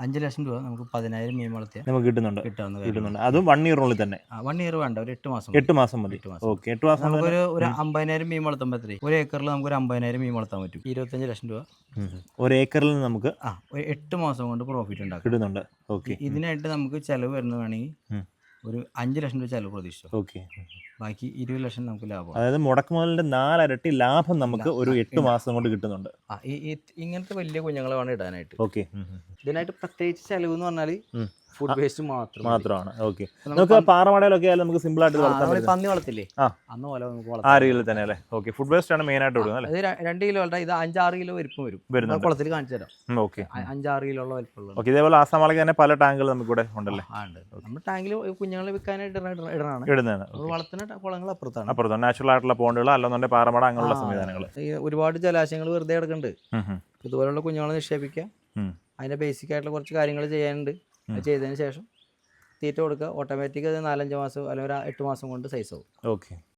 അഞ്ച് ലക്ഷം രൂപ നമുക്ക് പതിനായിരം മീൻ വളർത്തിയാൽ നമുക്ക് കിട്ടുന്നുണ്ട്. കിട്ടാവുന്ന കിട്ടുന്നുണ്ട്. അതും വൺ ഇയറിനുള്ളിൽ തന്നെ. വൺ ഇയർ വേണ്ട ഒരു എട്ട് മാസം എട്ട് മാസം മതി. എട്ട് മാസം. ഓക്കെ എട്ട് മാസം നമുക്ക് നമുക്കൊരു ഒരു അമ്പതിനായിരം മീൻ വളർത്തുമ്പോൾ എത്രയും ഒരു ഏക്കറിൽ നമുക്ക് ഒരു അമ്പതിനായിരം മീൻ വളർത്താൻ പറ്റും. ഇരുപത്തഞ്ച് ലക്ഷം രൂപ. ഒരു ഏക്കറിൽ നിന്ന് നമുക്ക് ആ ഒരു എട്ട് മാസം കൊണ്ട് പ്രോഫിറ്റ് ഉണ്ടാക്കും. കിട്ടുന്നുണ്ട്. ഓക്കെ ഇതിനായിട്ട് നമുക്ക് ചിലവ് വരുന്നതാണെങ്കിൽ. ഒരു അഞ്ച് ലക്ഷം രൂപ ചിലവ് പ്രതീക്ഷിച്ചു? ഓക്കെ. ബാക്കി ഇരുപത് ലക്ഷം നമുക്ക് ലാഭം. അതായത് മുടക്ക് മുതലിന്റെ നാലരട്ടി ലാഭം നമുക്ക് ഒരു എട്ട് മാസം കൊണ്ട് കിട്ടുന്നുണ്ട്. ഇങ്ങനത്തെ വലിയ കുഞ്ഞുങ്ങളെ വേണം ഇടാനായിട്ട്. ഓക്കെ. ഇതിനായിട്ട് പ്രത്യേകിച്ച് ചെലവ് എന്ന് പറഞ്ഞാൽ. ഫുഡ് വേസ്റ്റ് മാത്രം മാത്രമാണ്. ഓക്കെ നമുക്ക് പാറമടയിലൊക്കെ ആയാലും നമുക്ക് സിമ്പിൾ ആയിട്ട് വളർത്താം പന്നി വളർത്തില്ലേ. അന്ന് പോലെ നമുക്ക് ആ വളർത്താം. രീതിയിൽ തന്നെ അല്ലേ ഓക്കെ ഫുഡ് വേസ്റ്റ് ആണ് മെയിൻ ആയിട്ട് കൊടുക്കുന്നത് അല്ലേ? രണ്ട് കിലോ വളരെ ഇത് അഞ്ചാറ് കിലോ വലുപ്പം വരും. വരുന്നുണ്ട്. കുളത്തിൽ കാണിച്ചു തരാം. ഓക്കെ അഞ്ചാറ് കിലോ ഉള്ള വലുപ്പമുള്ള ഓക്കെ ഇതേപോലെ ആസാമാളയ്ക്ക് തന്നെ പല ടാങ്കുകൾ നമുക്ക് ഇവിടെ ഉണ്ടല്ലേ ഉണ്ട്. നമ്മൾ ടാങ്കിൽ കുഞ്ഞുങ്ങളെ വിൽക്കാനായിട്ട് ഇടണ- ഇടണ- ഇടണാണ് ഇടുന്നതാണ്. വളർത്തുന്ന കുളങ്ങൾ അപ്പുറത്താണ്. അപ്പുറത്താണ്. നാച്ചുറൽ ആയിട്ടുള്ള പോണ്ടുകൾ അല്ലെന്നുണ്ടെങ്കിൽ പാറമട അങ്ങനെയുള്ള സംവിധാനങ്ങൾ ഒരുപാട് ജലാശയങ്ങൾ വെറുതെ കിടക്കുന്നുണ്ട്. ഇതുപോലുള്ള കുഞ്ഞുങ്ങളെ നിക്ഷേപിക്കാം. അതിന്റെ ബേസിക് ആയിട്ടുള്ള കുറച്ച് കാര്യങ്ങൾ ചെയ്യാനുണ്ട്. അത് ചെയ്തതിന് ശേഷം തീറ്റ കൊടുക്കുക. ഓട്ടോമാറ്റിക് അത് നാലഞ്ച് മാസം അല്ലെങ്കിൽ ഒരു എട്ട് മാസം കൊണ്ട് സൈസ് ആവും. ഓക്കെ